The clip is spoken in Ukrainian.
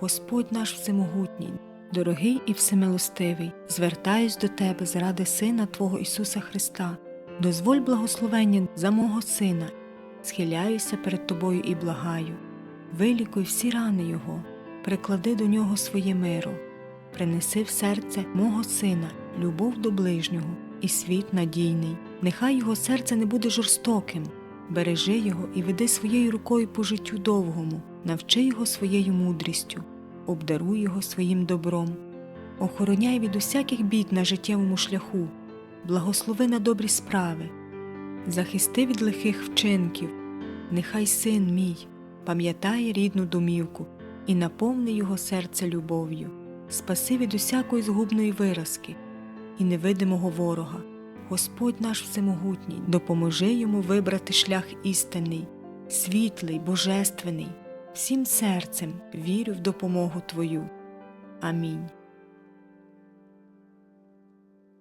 Господь наш всемогутній, дорогий і всемилостивий, звертаюсь до Тебе заради Сина Твого Ісуса Христа, дозволь благословення за мого Сина, схиляюся перед Тобою і благаю, вилікуй всі рани Його, приклади до нього своє миро, принеси в серце мого Сина любов до ближнього і світ надійний, нехай його серце не буде жорстоким, бережи його і веди своєю рукою по життю довгому, навчи його своєю мудрістю, обдаруй його своїм добром, охороняй від усяких бід на життєвому шляху, благослови на добрі справи, захисти від лихих вчинків, нехай син мій пам'ятає рідну домівку і наповни його серце любов'ю, спаси від усякої згубної виразки і невидимого ворога. Господь наш всемогутній, допоможи йому вибрати шлях істинний, світлий, божественний, всім серцем вірю в допомогу Твою. Амінь.